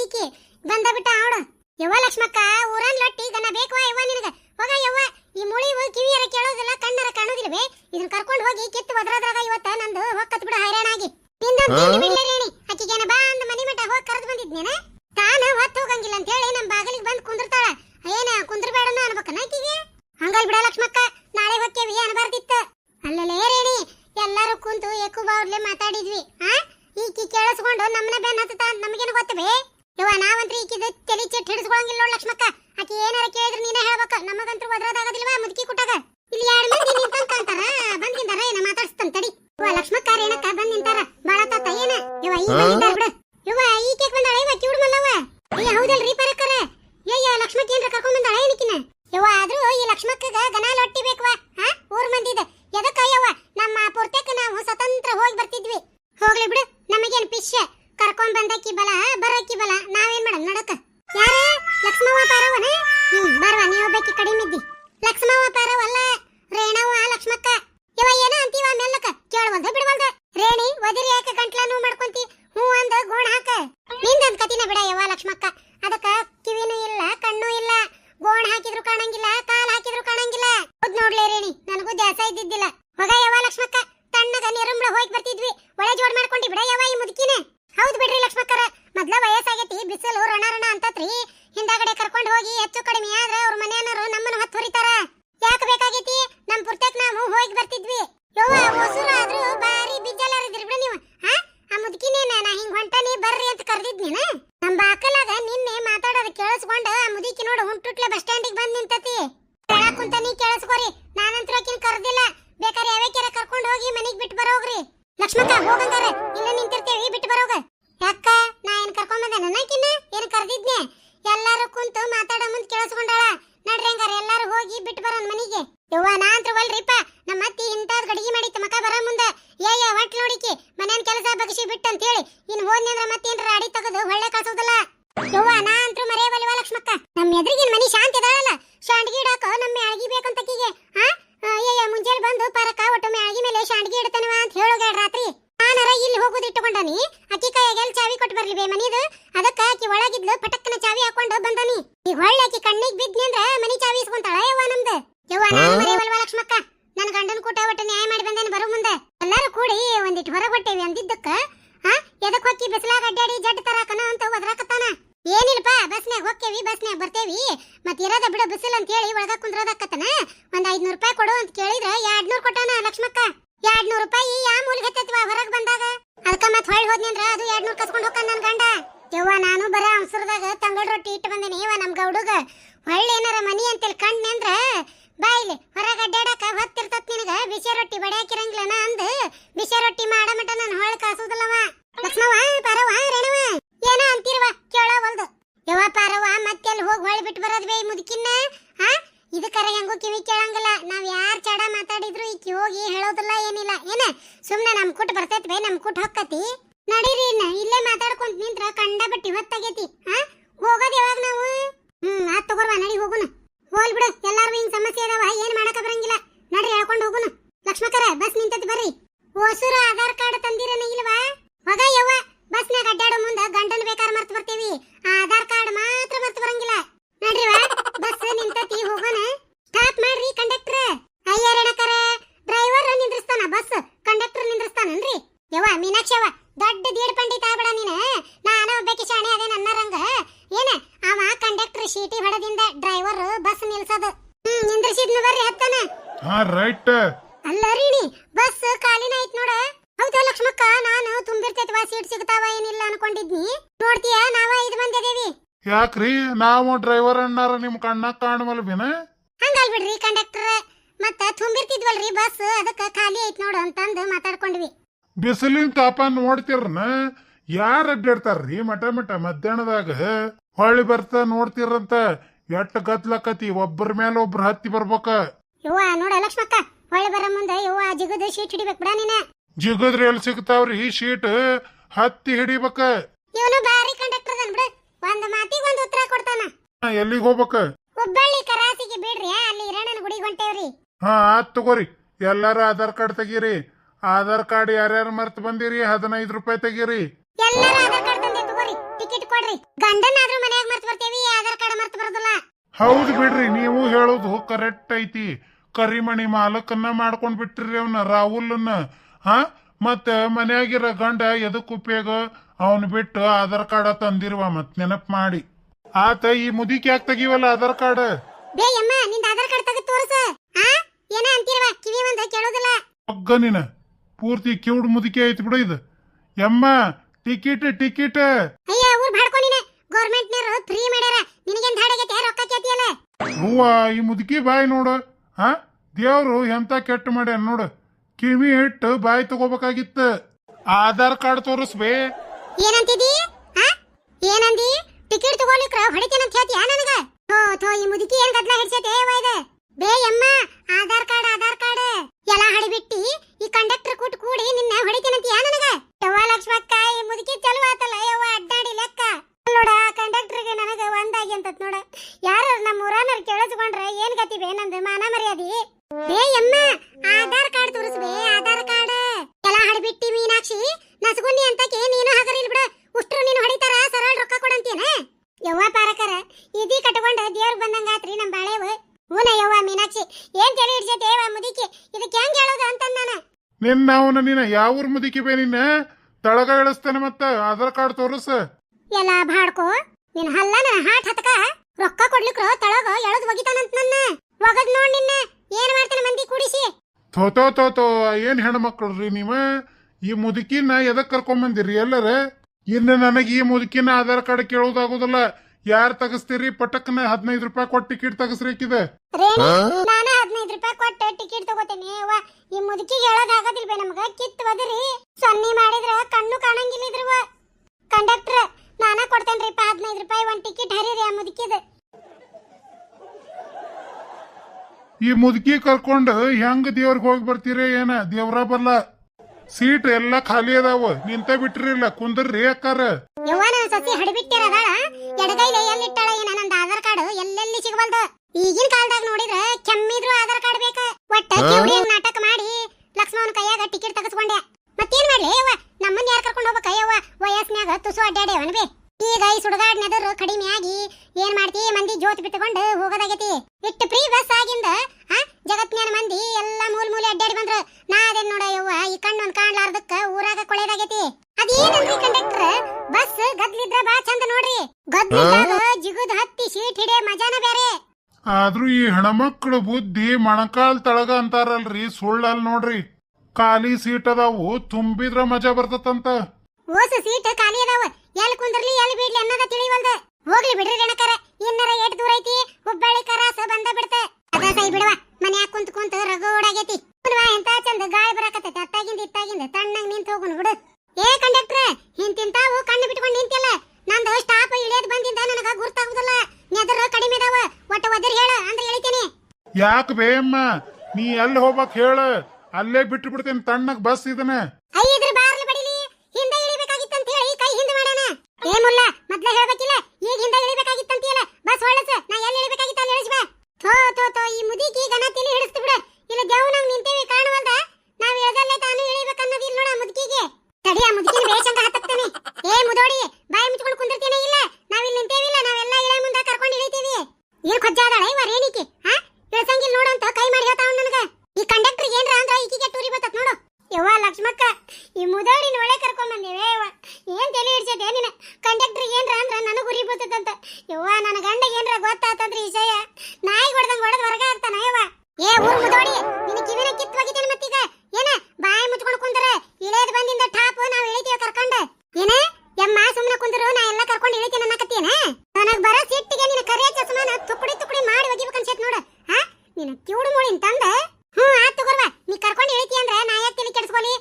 ಮುದಿಕಿ ಬಂದ ಬಿಟ್ಟ ಅವಳು ಯವ್ವ ಲಕ್ಷ್ಮಕ್ಕ ಊರನ್ ಲೊಟ್ಟಿ ಗನ ಬೇಕವಾ ಯವ್ವ ನಿನಗ? ಹೋಗ ಯವ್ವ. ಈ ಮುಳಿ ಕಿವಿಯರ ಕೇಳೋದಿಲ್ಲ ಕಣ್ಣರ ಕಾಣೋದಿಲ್ವೇ? ಇದನ್ನ ಕರ್ಕೊಂಡು ಹೋಗಿ ಕಿತ್ತು ಒದ್ರದ್ರಾಗ ಇವತ್ತ ನಂದು ಹೋಗತ್ ಬಿಡ ಹೈರಾಣಾಗಿ. ನಿಂದೇಣಿ ಬಿಡ್ಲೆ ಬಾ ಅಂದ ಮನಿ ಮಠ ಹೋಗಿ ಕರೆದು ಬಂದಿದ್ನೇನ? ತಾನ ಹೊತ್ತು ಹೋಗಂಗಿಲ್ಲ ಅಂತ ಹೇಳಿ ನಮ್ ಬಾಗಿಲಿಗೆ ಬಂದು ಕುಂದಿರ್ತಾಳ. ಏನ ಕುಂದ್ರಬೇಡನ ಅನ್ಬೇಕನ ಆಕಿಗೆ? ಹಂಗಲ್ ಬಿಡ ಲಕ್ಷ್ಮಕ್ಕ ನಾಳೆ ಹೋಗ್ತೇವಿ ಅನ್ಬಾರ್ದಿತ್ತ ಅಲ್ಲಲೇ ರೇಣಿ ಎಲ್ಲಾರು ಕುಂತು ಏಕು ಬಾವ್ಲೆ ಮಾತಾಡಿದ್ವಿ. ಹಾ ಈಕಿ ಕೇಳಿಸ್ಕೊಂಡು ನಮ್ಮನ್ನ ಬೆನ್ ಹತ್ತತ ನಮಗೇನು ಗೊತ್ತಬೇ ಯವ್ವ, ನಾವಂತ್ರಿ ಈಕಿದ ತಲಿ ಚೆಟ್ ಹಿಡಿಸ್ಕೊಳಂಗಿಲ್ಲ ನೋಡ್ ಲಕ್ಷ್ಮಕ್ಕ. ಆಕಿ ಏನಾರ ಕೇಳಿದ್ರೆ ನೀನೇ ಹೇಳ್ಬೇಕ. ನಮಗಂತೂ ಒದ್ರದಾಗದಿಲ್ವಾ ಮುದುಕಿ ಕುಟ್ಟಾಗ ಇಲ್ಲಿ ಎರಡು ಮಂದಿ ನಿಂತಂಗ್ ಕಾಣ್ತಾರ? ನಿಂತಾರ ಏನ ಮಾತಾಡ್ಸ್ತಾನ ತಡಿ. ಇವ ಲಕ್ಷ್ಮಕ್ಕ, ರೇಣಕ್ಕ ಬಂದ್ ನಿಂತಾರ. ಬಾಳ ತಾತ, ಏನ? ಇವ ಈ ಬಂದಿದ್ದಾರ ಬಿಡು ಯವ್ವ ಈಕೆ ಬಂದಾಳ? ಇವ ಕಿವುಡ್ ಮಲ್ಲವ ಅಯ್ಯ ಹೌದಲ್ರಿ ಪರಕ್ಕರ. ಏಯ್ಯ ಲಕ್ಷ್ಮಕ್ಕ ಏನ್ರ ಕರ್ಕೊಂಡ್ ಬಂದಾಳ ಏನಕ್ಕಿನ ಯವ್ವ, ಆದ್ರೂ ಈ ಲಕ್ಷ್ಮಕ್ಕಗ ಗನಾಲ ಕುಂದ್ರೋದಕ್ಕತನ ಒಂದ್ ಐದ್ನೂರ್ ರೂಪಾಯಿ ಕೊಡು ಅಂತ ಕೇಳಿದ್ರೆ ಎರಡ್ನೂರ್ ಕೊಟ್ಟಾನ ಲಕ್ಷ್ಮಕ್ಕ. ಎರಡ್ನೂರ್ ರೂಪಾಯಿ ಯಾ ಮೂಲಿಗೆ ಹೊರಗ್ ಬಂದಾಗ? ಅದಕ್ಕ ಮತ್ ಹೊಳ್ ಹೋದ್ನಿ ಅಂದ್ರ ಅದು ಎರಡ್ನೂರ್ ಕಸ್ಕೊಂಡ್ ಹೋಗ್ತಾನ ನನ್ ಗಂಡ. ಯವ್ವ, ನಾನು ಬರ ಅವಸರದಾಗ ತಂಗಳ್ ರೊಟ್ಟಿ ಇಟ್ಟು ಬಂದೇನಿ ಇವ ನಮ್ ಗೌಡುಗ. ಹೊಳ್ಳಿ ಏನಾರ ಮನಿ ಅಂತೇಳಿ ಕಣ್ಣೆ ಅಂದ್ರ ಬಾಯಿಲಿ ಹೊರಗ ಅಡ್ಡಾಡಕ ಹೊತ್ತಿರ್ತತ್ ನಿನಗ, ಬಿಸಿ ರೊಟ್ಟಿ ಬಡಿಯಾಕಿರಂಗಿಲ್ಲನ ಅಂದ್ ಬಿಸಿ ರೊಟ್ಟಿ ಮಾಡ ಮಟ ನಾನು ಹೊಳ್ ಕಾಸುದಿಲ್ಲವ. ಲಕ್ಷ್ಮವ ಪರವ ರೇಣವ ಏನ ಅಂತಿರ್ವ ಕೇಳವಲ್ದು ಯವ್ವ ಪಾರವ್ವ ಮತ್ತೆಲ್ಲಿ ಹೋಗಿ ಹೊಳ್ ಬಿಟ್ಟು ಬರೋದ್ ಬೇ ಈ ಮುದುಕಿನ್ನ ಹಾ ಇದಕ್ಕರ ಹೆಂಗೂ ಕಿವಿ ಕೇಳಂಗಿಲ್ಲ ನಾವ್ ಯಾರ್ ಚಡ ಮಾತಾಡಿದ್ರು ಈಕಿ ಹೋಗಿ ಹೇಳೋದಿಲ್ಲ ಏನಿಲ್ಲ ಏನ ನಮ್ಮ ನಮ್ ಬರ್ತೈತಿ ಬೇ ನಮ್ ಕುಟ್ ಹೊಕ್ಕತಿ ನಡೀರಿ ಇನ್ನ ಇಲ್ಲೇ ಮಾತಾಡ್ಕೊಂತ ನಿಂತ್ರ ಕಂಡ ಬಟ್ಟಿ ಹೊತ್ತಾಗೈತಿ ಹಾ ಹೋಗೋದ್ ಯಾವಾಗ ನಾವು ಹ್ಮ್ ಆತ್ ತಗೋರ್ವ ನಡಿ ಹೋಗುನ ಹೋಲ್ ಬಿಡು ಎಲ್ಲಾರು ಹಿಂಗ್ ಸಮಸ್ಯೆ ಅದಾವ ಏನ್ ಮಾಡಕ ಬರಂಗಿಲ್ಲ ನಡ್ರಿ ಹೇಳ್ಕೊಂಡು ಹೋಗುನ ಲಕ್ಷ್ಮಕರ ಬಸ್ ನಿಂತೈತಿ ಬರ್ರಿ ಹೊಸೂರ ಆಧಾರ್ ಕಾರ್ಡ್ ತಂದಿರನ ಇಲ್ವಾ ಹೋಗ ಯವ್ವ ಬಸ್ನಾಗ ಅಡ್ಡಾಡೋ ಮುಂದ ಗಂಡನ ಬೇಕಾದ್ರೆ ಮರ್ತು ಬರ್ತೀವಿ ಆ ಆಧಾರ್ ಕಾರ್ಡ್ ಮಾತ್ರ ಮರ್ತು ಬರಂಗಿಲ್ಲ ನಡ್ರಿವ ಬಸ್ ನಿಂತತಿ ಹೋಗೋಣ ಸ್ಟಾಪ್ ಮಾಡ್ರಿ ಕಂಡಕ್ಟರ್ ಅಯ್ಯ ರೇಣಕರ ಡ್ರೈವರ್ ನಿಂದ್ರಿಸ್ತಾನ ಬಸ್ ಕಂಡಕ್ಟರ್ ನಿಂದ್ರಿಸ್ತಾನನ್ರಿ ಯವ್ವ ಮೀನಾಕ್ಷವ ದೊಡ್ಡ ದೀಡ್ ಪಂಡಿತ ಆಗ್ಬೇಡ ನೀನ ನಾನು ಒಬ್ಬಾಕಿ ಶಾಣೆ ಅದೇ ನನ್ನ ರಂಗ ಏನ ಅವ ಕಂಡಕ್ಟರ್ ಶೀಟಿ ಹೊಡದಿಂದ ಡ್ರೈವರ್ ಬಸ್ ನಿಲ್ಸದ. ಹ್ಮ್ ನಿಂದ್ರಿಸಿದ್ನ ಬರ್ರಿ ಹತ್ತನ. ಹಾ ರೈಟ್ ಅಲ್ಲ ರೀಣಿ ಬಸ್ ಖಾಲಿನ ಐತ್ ನೋಡ. ಹೌದಾ ಲಕ್ಷ್ಮಕ್ಕ ನಾನು ತುಂಬಿರ್ತೈತವ ಸೀಟ್ ಸಿಗ್ತಾವ ಏನಿಲ್ಲ ಅನ್ಕೊಂಡಿದ್ನಿ. ನೋಡ್ತೀಯ ನಾವ ಐದು ಮಂದಿ ಅದೇವಿ. ಯಾಕ್ರಿ? ನಾವು ಡ್ರೈವರ್ ಅಣ್ಣಾರ ನಿಮ್ ಕಣ್ಣ ಕಾಣಮಲ್ವಿನ ಹಂಗಲ್ ಬಿಡ್ರಿ ಕಂಡಕ್ಟರ್ ಮತ್ತ ತುಂಬಿರ್ತಿದ್ವಲ್ರಿ ಬಸ್ ಅದಕ್ಕ ಖಾಲಿ ಐತ್ ನೋಡು ಅಂತಂದು ಮಾತಾಡ್ಕೊಂಡ್ವಿ. ಬಿಸಿಲಿನ ತಾಪ ನೋಡ್ತಿರ್ನ? ಯಾರು ಅಡ್ಡಾಡ್ತಾರ್ರಿ ಮಠ ಮಠ ಮಧ್ಯಾಹ್ನದಾಗ? ಹೊಳ್ಳಿ ಬರ್ತಾ ನೋಡ್ತಿರಂತ? ಎಟ್ಟ ಗದ್ಲಕತಿ? ಒಬ್ಬರ ಮೇಲೆ ಒಬ್ರು ಹತ್ತಿ ಬರ್ಬೇಕ. ಯವ್ವ ನೋಡ ಲಕ್ಷ್ಮಕ್ಕ ಹೊಳ್ಳಿ ಬರ ಮುಂದೆ ಯವ್ವ ಜಿಗದ ಶೀಟ್ ಹಿಡಿಬೇಕು ಬಿಡ ನೀನ. ಜಿಗದ್ರಿ ಎಲ್ಲಿ ಸಿಗ್ತಾವ್ರಿ ಶೀಟ್? ಹತ್ತಿ ಹಿಡಿಬೇಕ. ಇವನು ಬಾರಿ ಕಂಡಕ್ಟರ್ ಅದನ್ ಬಿಡು. ಒಂದ್ ಮಾತಿಗೆ ಒಂದ್ ಉತ್ತರ ಕೊಡ್ತಾನ. ಎಲ್ಲಿಗೆ ಹೋಗ್ಬೇಕ? ಹುಬ್ಬಳ್ಳಿ ಕರಾಸಿಗೆ ಬಿಡ್ರಿ ಅಲ್ಲಿ ಹಿರಣನ ಗುಡಿಗೆ ಹೊಂಟೇವ್ರಿ. ಹಾ ಆತ್ ತಗೋರಿ. ಎಲ್ಲಾರು ಆಧಾರ್ ಕಾರ್ಡ್ ತೆಗೀರಿ. ಆಧಾರ್ ಕಾರ್ಡ್ ಯಾರ್ಯಾರು ಮರ್ತ್ ಬಂದಿರಿ ಹದಿನೈದು ರೂಪಾಯಿ ತೆಗೀರಿ. ಎಲ್ಲರೂ ಆಧಾರ್ ಕಾರ್ಡ್ ಕೊಡ್ರಿ ಗಂಡನಾದ್ರೂ ಮನೆಯಾಗ ಮರ್ತ್ ಬರ್ತೇವಿ ಆಧಾರ್ ಕಾರ್ಡ್ ಮರ್ತ್ ಬರೋದಿಲ್ಲ. ಹೌದು ಬಿಡ್ರಿ ನೀವು ಹೇಳೋದು ಕರೆಕ್ಟ್ ಐತಿ. ಕರಿಮಣಿ ಮಾಲಕನ್ನ ಮಾಡ್ಕೊಂಡ್ ಬಿಟ್ರಿ ಅವನ ರಾಹುಲ್ನ ಹಾ? ಮತ್ತ ಮನ್ಯಾಗಿರ ಗಂಡ ಎದಕ್ ಉಪಯೋಗ? ಅವನ್ ಬಿಟ್ಟು ಆಧಾರ್ ಕಾರ್ಡ್ ತಂದಿರುವ ಮತ್ ನೆನಪ್ ಮಾಡಿ. ಆತ ಈ ಮುದಿಕ್ ಯಾಕೆ ತೆಗಿವಲ್ಲ ಆಧಾರ್ ಕಾರ್ಡ್? ಬೇ ಯಮ್ಮ ನಿಂದ ಆಧಾರ್ ಕಾರ್ಡ್ ತೆಗೆದು ತೋರ್ಸ. ಆ? ಏನ ಅಂತೀರವ? ಕಿವಿ ಒಂದ ಕೇಳೋದಿಲ್ಲ. ಒಗ್ಗ ನೀನ. ಪೂರ್ತಿ ಕಿವುಡ್ ಮುದುಕಿ ಐತಿ ಬಿಡು ಇದು. ಎಮ್ಮ ಟಿಕೆಟ್ ಟಿಕೆಟ್. ಅಯ್ಯ ಊರ್ ಬಾಡ್ಕೋ ನೀನೆ. ಗೌರ್ಮೆಂಟ್ ನೀರು ಫ್ರೀ ಮಾಡ್ಯಾರ ನಿನಗೇನ್ ಧಾಡಗೈತೆ ರೊಕ್ಕ ಕೇತಿಯಲ್ಲ ಹೂವ ಈ ಮುದುಕಿ ಬಾಯಿ ನೋಡು. ಹಾ ದೇವ್ರು ಎಂತ ಕೆಟ್ಟ ಮಾಡ್ಯಾನ ನೋಡು. ಕಿವಿ ಹಿಟ್ಟು ಬಾಯಿ ತಗೋಬೇಕಾಗಿತ್ತು. ಆಧಾರ್ ಕಾರ್ಡ್ ತೋರಿಸ್ಬೇ. ಏನಂತಿದಿ? ಆ? ಏನಂದಿ? ಟಿಕೆಟ್ ತಗೋಲಿಕ್ರ ಹೊಡಿತೇನಂತ ಹೇಳ್ತೀಯ ನನಗ? ಥೋ ಥೋ ಈ ಮುದುಕಿ ಏನ್ ಗದ್ಲ ಹಿಡ್ಸೈತೆ ವೈದ. ಬೇ ಯಮ್ಮ ಆಧಾರ್ ಕಾರ್ಡ್ ಆಧಾರ್ ಕಾರ್ಡ್. ಎಲ್ಲ ಹಡಿಬಿಟ್ಟಿ, ಈ ಕಂಡಕ್ಟರ್ ಕೂಟ್ ಕೂಡಿ ನಿನ್ನ ಹೊಡಿತೀನಂತೀಯ ನನಗ? ಯವ್ವ ಲಕ್ಷ್ಮಕ್ಕ ಈ ಮುದುಕಿ ಚಲೋ ಆತಲ್ಲ, ಯವ್ವ ಅಡ್ಡಾಡಿ ಲೆಕ್ಕ. ನೋಡ ಕಂಡಕ್ಟರ್ಗೆ ನನಗ ಒಂದಾಗಿ ಅಂತ ನೋಡ. ಯಾರು ನಮ್ಮ ಊರಾನರ್ ಕೇಳಿಸ್ಕೊಂಡ್ರೆ ಏನ್ ಗತಿ ಬೇ ನಂದು ಮಾನ ಮರ್ಯಾದಿ? ಬೇ ಯಮ್ಮ ಆಧಾರ್ ಕಾರ್ಡ್ ತೋರಿಸ್ಬೇ ಆಧಾರ್ ಕಾರ್ಡ್. ಎಲ್ಲ ಹಡಿಬಿಟ್ಟಿ ಮೀನಾಕ್ಷಿ ನಸಗುನ್ನಿ ಅಂತಕ್ಕೆ ನೀನು ಹಗರಿಲ್ ಬಿಡು. ಉಷ್ಟ್ರು ನೀನು ಹೊಡಿತಾರ, ಸರಳ ರೊಕ್ಕ ಕೊಡಂತೀನ. ಯವ್ವ ಪಾರಕರ, ಇದಿ ಕಟ್ಕೊಂಡ ದೇವ್ರ ಬಂದಂಗಾತ್ರಿ ನಮ್ಮ ಬಾಳೆವ ಹೂನ ಯವ್ವ ಮೀನಾಕ್ಷಿ ಏನ್ ತಲೆ ಹಿಡ್ಸೈತೆ ಯವ್ವ ಮುದಿಕಿ? ಇದಕ್ಕೆ ಹೆಂಗ್ ಹೇಳೋದು ಅಂತ ನಾನು. ನಿನ್ನ ಅವನ ನಿನ್ನ ಯಾವ ಊರ್ ಮುದುಕಿ ಬೇ ನಿನ್ನ? ತಳಗ ಇಳಿಸ್ತೇನೆ ಮತ್ತ ಆಧಾರ್ ಕಾರ್ಡ್ ತೋರಿಸ. ಎಲ್ಲ ಬಾಡ್ಕೋ ನಿನ್ ಹಲ್ಲನ ಹಾಟ್ ಹತಕ. ರೊಕ್ಕ ಕೊಡ್ಲಿಕ್ರು ತಳಗ ಎಳದ್ ಒಗಿತಾನಂತ ನನ್ನ. ಒಗದ್ ನೋಡ್ ನಿನ್ನ ಏನ್ ಮಾಡ್ತಾನೆ ಮಂದಿ ಕೂಡಿಸಿ? ತೋತೋ ತೋತೋ ಏನ್ ಹೆಣ್ಮಕ್ಳ್ರಿ ನೀವ? ಈ ಮುದುಕಿನ ಎದಕ್ ಕರ್ಕೊಂಬಂದಿರಿ ಎಲ್ಲರ? ಇನ್ನು ನನಗೆ ಈ ಮುದುಕಿನ ಆಧಾರ್ ಕಾರ್ಡ್ ಕೇಳೋದಾಗೋದಿಲ್ಲ. ಯಾರ್ ತಗಸ್ತೀರಿ? ಪಟಕ್ನ ಹದಿನೈದು ರೂಪಾಯಿ ಕೊಟ್ಟು ಟಿಕೆಟ್ ತಗಸ್ರಿಕಿದೆ. ರೇಣು ನಾನು ಹದಿನೈದು ರೂಪಾಯಿ ಕೊಟ್ಟು ಟಿಕೆಟ್ ತಗೋತೇನೆ. ಅವ್ವ ಈ ಮುದುಕಿಗೆ ಹೇಳೋದ್ ಆಗೋದಿಲ್ಲ ಬೇ ನಮಗ? ಕಿತ್ ಬದರಿ ಸನ್ನಿ ಮಾಡಿದ್ರ ಕಣ್ಣು ಕಾಣಂಗಿಲ್ಲ ಇದ್ರವ ಕಂಡಕ್ಟರ್ ನಾನ ಕೊಡ್ತೇನ್ರಿಪ್ಪ ಹದಿನೈದು ರೂಪಾಯಿ. ಒಂದ್ ಟಿಕೆಟ್ ಹರಿರಿ ಆ ಮುದುಕಿದ. ಈ ಮುದುಕಿ ಕರ್ಕೊಂಡು ಹೆಂಗ್ ದೇವ್ರಿಗೆ ಹೋಗಿ ಬರ್ತೀರಿ ಏನ? ದೇವ್ರ ಬಲ್ಲ. ಸೀಟ್ ಎಲ್ಲ ಖಾಲಿ ಅದಾವ. ನಿಂತ ಬಿಟ್ಟಿರಿಲ್ಲ ಕುಂದ್ರಿ ಅಕ್ಕಾರ. ಯವ್ವ ನನ್ನ ಸಸಿ ಹಡಬಿಟ್ಟಿರದಾಳ? ಎಡಗೈಲೆ ಎಲ್ಲಿಟ್ಟಾಳ ಏನ ನಂದ ಆಧಾರ್ ಕಾರ್ಡ್ ಎಲ್ಲೆಲ್ಲಿ ಸಿಗಬಲ್ದು ಈಗಿನ ಕಾಲದಾಗ ನೋಡಿದ್ರ ಕೆಮ್ಮಿದ್ರು ಆಧಾರ್ ಕಾರ್ಡ್ ಬೇಕ. ಒಟ್ಟ ಕಿವ್ಡಿ ಜಿಗುದ್ ಹತ್ತಿ ಸೀಟ್ ಹಿಡಿಯ ಮಜಾನ ಬೇರೆ. ಆದ್ರೂ ಈ ಹೆಣ್ಮಕ್ಳು ಬುದ್ಧಿ ಮಣಕಾಲ್ ತಳಗ ಅಂತಾರಲ್ರಿ ಸುಳ್ಳಲ್ ನೋಡ್ರಿ. ಖಾಲಿ ಸೀಟ್ ಅದಾವು ತುಂಬಿದ್ರ ಮಜಾ ಬರ್ತತಂತ. ಓಸ ಸೀಟ್ ಖಾಲಿ ಅದಾವ ಎಲ್ಲಿ ಕುಂದ್ರಲಿ ಎಲ್ಲಿ ಬಿಡ್ಲಿ ಅನ್ನೋದ ತಿಳಿವಲ್ದ. ಹೋಗ್ಲಿ ಬಿಡ್ರಿ ಗಣಕರ ಇನ್ನರ ಎಟ್ ದೂರ ಐತಿ ಹುಬ್ಬಳ್ಳಿ ಕರಾಸ ಬಂದ ಬಿಡ್ತ. ಅದ ಸೈ ಬಿಡವ ಮನ್ಯಾಗ ಕುಂತ ಕುಂತ ರಗೋಡಾಗೈತಿ ಬಿಡವಾ ಎಂತ ಚಂದ ಗಾಳಿ ಬರಾಕತ್ತೈತಿ ಅತ್ತಾಗಿಂದ ಇತ್ತಾಗಿಂದ ತಣ್ಣಗ್ ನಿಂತ ಹೋಗುನ್ ಬಿಡು ಏ ಕಂಡಕ್ಟರ್ ಹಿಂತಿಂತಾವು ಕಣ್ಣು ಬಿಟ್ಕೊಂಡು ನಿಂತಿಲ್ಲ ನಂದು ಸ್ಟಾಪ್ ಇಳಿಯೋದ್ ಬಂದಿಂದ ನನಗ ಗುರ್ತಾಗುದಿಲ್ಲ ನೆದರ ಕಡಿಮೆ ಅದಾವ ಒಟ್ಟ ಒದರಿ ಹೇಳ ಅಂದ್ರೆ ಇಳಿತೇನೆ ಯಾಕೆ ಬೇಯಮ್ಮ ನೀ ಎಲ್ಲಿ ಹೋಗ್ಬೇಕು ಹೇಳ? ಅಲ್ಲೇ ಬಿಟ್ಟು ಬಿಡ್ತೀನಿ ತಣ್ಣಗೆ ಬಸ್ ಇದನ್ನ ಐದ್ರ ಬಾರ್ಲಿ ಬಡಿಲಿ ಹಿಂದೆ ಇಳಿಬೇಕಾಗಿತ್ತಂತ ಹೇಳಿ ಕೈ ಹಿಂದೆ ಮಾಡೋಣ ಏ ಮುಲ್ಲ ಮೊದ್ಲ ಹೇಳ್ಬೇಕಿಲ್ಲ ಈಗ ಹಿಂದೆ ಇಳಿಬೇಕಾಗಿತ್ತಂತಿಯಲ್ಲ ಬಸ್ ಹೊಳಸ ನಾ ಎಲ್ಲಿ ಇಳಿಬೇಕಾಗಿತ್ತ ಅಲ್ಲಿ ಇಳಿಸ್ಬಾ ಥೋ ಥೋ ಥೋ ಈ ಮುದಿಕಿ ಗನ ತಿಳಿ ಹಿಡಿಸ್ತು ಬಿಡ ಇಲ್ಲ ದೇವ್ನಂಗ್ ನಿಂತೇವಿ ಕಾಣವಲ್ದ ನಾವ್ ಇಳ್ದಲ್ಲೇ ತಾನು ಇಳಿಬೇಕನ್ನೋದು ಇಲ್ಲ ನೋಡ ಮುದುಕಿಗೆ ತಡಿ ಆ ಮುದುಕಿನ ಬೇಷಂಗ ಹತ್ತಕ್ತಾನೆ ಏ ಮುದೋಡಿ ಬಾಯಿ ಮುಚ್ಕೊಂಡು ಕುಂದಿರ್ತೇನೆ ಇಲ್ಲ ನಾವ್ ಇಲ್ಲಿ ನಿಂತೇವಿಲ್ಲ ನಾವೆಲ್ಲ ಇಳೆ ಮುಂದೆ ಕರ್ಕೊಂಡು ಇಳಿತೀವಿ ಏನ್ ಕೊಜ್ಜಾದಾಳ ಇವ ರೇಣಿಕೆ ಹಾ ಇಳ್ಸಂಗಿಲ್ಲ ನೋಡಂತ ಕೈ ಮಾಡಿ ಹೇಳ್ತಾವ ನನಗ ಈ ಕಂಡಕ್ಟರ್ ಏನ್ರ ಅಂದ್ರ ಈಕಿಗೆ ಟೂರಿ ಬರ್ತತ್ ನೋಡು ಯವ್ವ ಲಕ್ಷ್ಮಕ್ಕ ಈ ಮುದೋಡಿನ ಒಳೆ ಕರ್ಕೊಂಡ್ ಬಂದೇವೆ ಯವ್ವ ಏನ್ ತಲೆ ಹಿಡ್ಸೈತೆ ನಿನ್ನ ಕಂಡಕ್ಟರ್ ಏನ್ರ ಅಂದ್ರ ನನಗೆ ಉರಿ ಬರ್ತದಂತ. ಯವ್ವ, ನನ್ನ ಗಂಡ ಏನ್ರ ಗೊತ್ತಾತಂದ್ರೆ ಈ ನಾಯಿ ಹೊಡೆದಂಗ್ ಹೊಡೆದ್ ಹೊರಗ ಆಗ್ತಾನ ಯವ್ವ. ಏ, ಊರ್ ಮುದೋಡಿ, ನಿನ್ನ ಕಿವಿನ ಕಿತ್ ಹೋಗಿದ್ದೇನೆ ಮತ್ತೀಗ? ಏನ, ಬಾಯಿ ಮುಚ್ಕೊಂಡು ಕುಂದ್ರ ಇಳಿಯದ್ ಬಂದಿಂದ ಟಾಪ್ ನಾವ್ ಇಳಿತೀವ ಕರ್ಕೊಂಡ? ಏನ, ಯಮ್ಮ ಸುಮ್ಮನೆ ಕುಂದ್ರು, ನಾ ಎಲ್ಲ ಕರ್ಕೊಂಡು ಇಳಿತೀನಿ ಅನ್ನಕತ್ತೀನ ನನಗ್ ಬರೋ ಸಿಟ್ಟಿಗೆ ನಿನ್ನ ಕರಿಯ ಚಸ್ಮಾನ ತುಕುಡಿ ತುಕುಡಿ ಮಾಡಿ ಒಗಿಬೇಕು ಅನ್ಸೈತ್ ನೋಡು. ಹಾ ನಿನ್ನ ಕಿವುಡು ಮೂಳಿನ ತಂದ? ಹ್ಞೂ ಆತ್ ತಗೋರ್ವ. ನೀ ಕರ್ಕೊಂಡು ಇಳಿತಿ ಅಂದ್ರೆ ನಾ ಯಾಕೆ ತಿಳಿ ಹೊಳೆ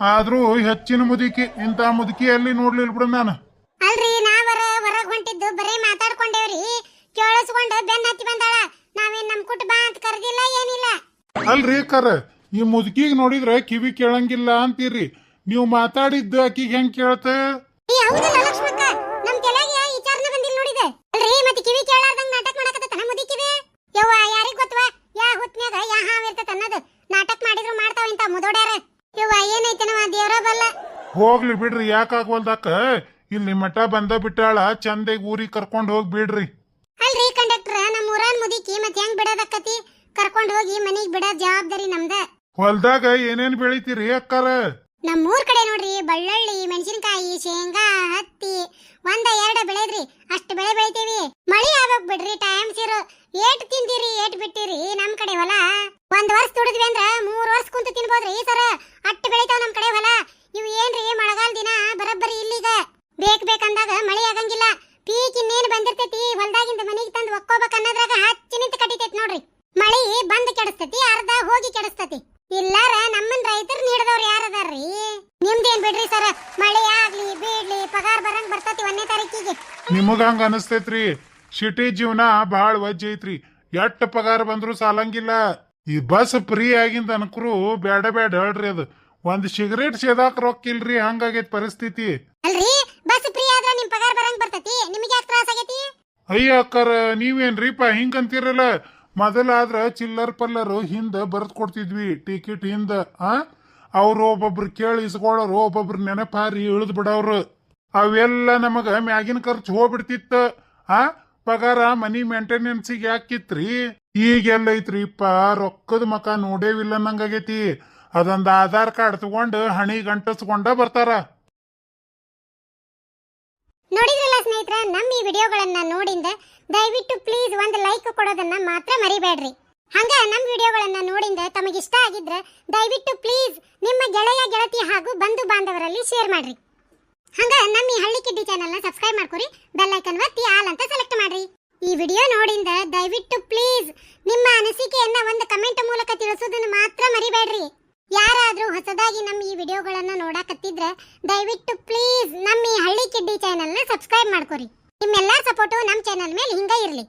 ಆದ್ರೂ ಹೆಚ್ಚಿನ ಮುದುಕಿ ಇಂಥ ಮುದುಕಿ ನೋಡಲಿಲ್ಲ ಬಿಡು ನಾನು. ಅಲ್ರಿ ನಾವರ ಹೊರಗ್ ಹೊಂಟಿದ್ದು ಬರೀ ಮಾತಾಡ್ಕೊಂಡೇವ್ರಿ. ಕೇಳಿಸ್ಕೊಂಡು ಬೆನ್ನ ಹತ್ತಿ ಬಂದಾಳ. ನಾವೇನ್ ನಮ್ ಕುಟುಂಬ ಬಾ ಅಂತ ಕರ್ದಿಲ್ಲ ಏನಿಲ್ಲ. ಅಲ್ರಿ ಕರ ಈ ಮುದುಕಿಗೆ ನೋಡಿದ್ರೆ ಕಿವಿ ಕೇಳಂಗಿಲ್ಲ ಅಂತೀರಿ. ನೀವು ಮಾತಾಡಿದ್ದು ಆಕಿಗೆ ಹೆಂಗ್ ಕೇಳ್ತ? ಏ ಹೌದಲ್ಲ ಲಕ್ಷ್ಮಕ್ಕ ನಮ್ ತಲೆಗೆ ವಿಚಾರನ ಬಂದಿಲ್ಲ ನೋಡಿದೆ ಅಲ್ರಿ ಮತ್ತೆ ಕಿವಿ ಕೇಳಾರ್ದಂಗ್ ನಾಟಕ ಮಾಡಕತ್ತ ಮುದಿಕಿದೆ ಯವ್ವ ಯಾರಿಗ್ ಗೊತ್ತವ ಯಾ ಹೊತ್ನ್ಯಾಗ ಯಾ ಹಾವ್ ಇರ್ತೈತ ಅನ್ನೋದು ನಾಟಕ ಮಾಡಿದ್ರು ಮಾಡ್ತಾವ ಇಂತ ಮುದೋಡ್ಯಾರ ಯವ್ವ ಏನೈತನವ ದೇವ್ರ ಬಲ್ಲ ಹೋಗ್ಲಿ ಬಿಡ್ರಿ ಯಾಕಾಗ್ವಲ್ದಕ್ಕ ಇಲ್ಲಿ ಮಠ ಬಂದ ಬಿಟ್ಟಾಳ ಚಂದಗ್ ಊರಿಗೆ ಕರ್ಕೊಂಡು ಹೋಗಿ ಬಿಡ್ರಿ. ಅಲ್ರಿ ಕಂಡಕ್ಟರ್ ನಮ್ಮ ಊರನ್ ಮುದಿಕಿ ಮತ್ತೆ ಹೆಂಗ್ ಬಿಡೋದಕ್ಕತಿ ಕರ್ಕೊಂಡು ಹೋಗಿ ಮನೆಗೆ ಬಿಡೋ ಜವಾಬ್ದಾರಿ ನಮ್ದ. ಹೊಲ್ದಾಗ ಏನೇನ್ ಬೆಳಿತೀರಿ ಅಕ್ಕಾರ? ನಮ್ಮ ಊರ್ ಕಡೆ ನೋಡ್ರಿ, ಬಳ್ಳಳ್ಳಿ, ಮೆಣಸಿನಕಾಯಿ, ಶೇಂಗಾ, ಹತ್ತಿ, ಒಂದ ಎರಡ ಬೆಳೆದ್ರಿ, ಅಷ್ಟು ಬೆಳೆ ಬೆಳಿತೀವಿ. ಮಳಿ ಆಗ್ಬೇಕ್ ಬಿಡ್ರಿ ಟೈಮ್ ಸಿರು. ಏಟ್ ತಿಂದಿರಿ, ಏಟ್ ಬಿಟ್ಟಿರಿ, ನಮ್ ಕಡೆ ಹೊಲ. ಒಂದ್ ವರ್ಷ ದುಡಿದ್ವಿ ಅಂದ್ರ ಮೂರ್ ವರ್ಷ ಕುಂತು ತಿನ್ಬೋದ್ರಿ ಸರ ಅಟ್ಟು ಬೆಳಿತಾವ್ ನಮ್ ಕಡೆ ಹೊಲ. ಇವ್ ಏನ್ರಿ, ಮಳೆಗಾಲ ದಿನ ಬರಬ್ಬರಿ ಇಲ್ಲಿಗ. ಬೇಕ್ ಬೇಕಂದಾಗ ಮಳಿ ಆಗಂಗಿಲ್ಲ. ಪೀಕ್ ಇನ್ನೇನ್ ಬಂದಿರ್ತೈತಿ, ಹೊಲ್ದಾಗಿಂದ ಮನೆಗೆ ತಂದು ಒಕ್ಕೋಬೇಕ್ ಅನ್ನೋದ್ರಾಗ ಹಚ್ಚಿ ನಿಂತ ಕಟಿತೈತಿ ನೋಡ್ರಿ ಮಳಿ ಬಂದ್ ಕೆಡಿಸ್ತೈತಿ ಅರ್ಧ ಹೋಗಿ ಕೆಡಿಸ್ತೈತಿ ಇಲ್ಲಾರ ನಮ್ಮನ್ ರೈತರು ನೀಡದವ್ರು ಯಾರದಾರ್ರಿ ನಿಮ್ದೇನ್ ಬಿಡ್ರಿ ಸರ ಮಳೆ ಆಗ್ಲಿ ಬೀಳ್ಲಿ ಪಗಾರ ಬರಂಗ್ ಬರ್ತೈತಿ ಒಂದನೇ ತಾರೀಕಿಗೆ ನಿಮಗ ಹಂಗ ಅನಸ್ತೈತ್ರಿ? ಸಿಟಿ ಜೀವನ ಭಾಳ ವಜ್ಜ ಐತ್ರಿ. ಎಷ್ಟ್ ಪಗಾರ ಬಂದ್ರು ಸಾಲಂಗಿಲ್ಲ. ಈ ಬಸ್ ಫ್ರೀ ಆಗಿಂದ ಅನ್ಕರು ಬೇಡ ಬೇಡ ಹೇಳ್ರಿ ಅದು. ಒಂದ್ ಸಿಗರೇಟ್ ಸೇದಾಕ ರೊಕ್ಕ ಇಲ್ರಿ ಹಂಗಾಗೈತ್ ಪರಿಸ್ಥಿತಿ. ಅಲ್ರಿ? ಬಸ್ ಫ್ರೀ ಆದ್ರ ನಿಮ್ ಪಗಾರ ಬರಂಗ್ ಬರ್ತೈತಿ? ನಿಮಗೆ ಯಾಕೆ ತ್ರಾಸ ಆಗೈತಿ? ಅಯ್ಯ ಅಕ್ಕಾರ ನೀವೇನ್ರಿಪ್ಪ ಹಿಂಗಂತೀರಲ್ಲ ಮೊದಲಾದ್ರ ಚಿಲ್ಲರ್ ಪಲ್ಲರ್ ಹಿಂದ ಬರ್ದ್ ಕೊಡ್ತಿದ್ವಿ ಟಿಕೆಟ್ ಹಿಂದ ಆ? ಅವ್ರು ಒಬ್ಬೊಬ್ರು ಕೇಳಿ ಇಸ್ಕೊಳ್ಳೋರು ಒಬ್ಬೊಬ್ರು ನೆನಪಾರಿ ಇಳಿದ್ ಬಿಡವ್ರು ಅವೆಲ್ಲ ನಮಗ ಮ್ಯಾಗಿನ ಖರ್ಚು ಹೋಗ್ಬಿಡ್ತಿತ್ತ. ಆ, ಪಗಾರ, ಮನಿ ಮೇಂಟೆನೆನ್ಸಿಗೆ ಯಾಕಿತ್ರಿ ಈಗೆಲ್ಲ ಐತ್ರಿಪ್ಪ, ರೊಕ್ಕದ ಮಕ ನೋಡೇವಿಲ್ಲ ನಂಗಾಗೈತಿ ಅದೊಂದ್ ಆಧಾರ್ ಕಾರ್ಡ್ ತಗೊಂಡು ಹಣಿ ಗಂಟಸ್ಕೊಂಡ ಬರ್ತಾರ. ನೋಡಿದ್ರಲ್ಲ ಸ್ನೇಹಿತರ, ನಮ್ಮ ಈ ವಿಡಿಯೋಗಳನ್ನ ನೋಡಿಂದ ದಯವಿಟ್ಟು ಪ್ಲೀಸ್ ಒಂದು ಲೈಕ್ ಕೊಡೋದನ್ನ ಮಾತ್ರ ಮರಿಬೇಡ್ರಿ. ಹಂಗ ನಮ್ಮ ವಿಡಿಯೋಗಳನ್ನ ನೋಡಿಂದ ತಮಗಿಷ್ಟ ಆಗಿದ್ರೆ ದಯವಿಟ್ಟು ಪ್ಲೀಸ್ ನಿಮ್ಮ ಗೆಳೆಯ ಗೆಳತಿ ಹಾಗೂ ಬಂಧು ಬಾಂಧವರಲ್ಲಿ ಶೇರ್ ಮಾಡ್ರಿ. ಹಂಗ ನಮ್ಮ ಈ ಹಳ್ಳಿ ಕಿಡ್ಡಿ ಚಾನೆಲ್ನ ಸಬ್ಸ್ಕ್ರೈಬ್ ಮಾಡ್ಕೊರಿ ಬೆಲ್ ಐಕನ್ ಒತ್ತಿ ಆಲ್ ಅಂತ ಸೆಲೆಕ್ಟ್ ಮಾಡ್ರಿ. ಈ ವಿಡಿಯೋ ನೋಡಿಂದ ದಯವಿಟ್ಟು ಪ್ಲೀಸ್ ನಿಮ್ಮ ಅನಿಸಿಕೆಯನ್ನ ಒಂದು ಕಮೆಂಟ್ ಮೂಲಕ ತಿಳಿಸೋದನ್ನು ಮಾತ್ರ ಮರಿಬೇಡ್ರಿ. ಯಾರಾದರೂ ಹೊಸದಾಗಿ ನಮ್ಮ ಈ ವಿಡಿಯೋಗಳನ್ನು ನೋಡಾಕತ್ತಿದ್ರೆ ದಯವಿಟ್ಟು ಪ್ಲೀಸ್ ನಮ್ಮ ಈ ಹಳ್ಳಿ ಕಿಡ್ಡಿ ಚಾನೆಲ್ನ ಸಬ್ಸ್ಕ್ರೈಬ್ ಮಾಡ್ಕೊರಿ. ನಿಮ್ಮೆಲ್ಲ ಸಪೋರ್ಟು ನಮ್ಮ ಚಾನೆಲ್ ಮೇಲೆ ಹಿಂಗೆ ಇರಲಿ.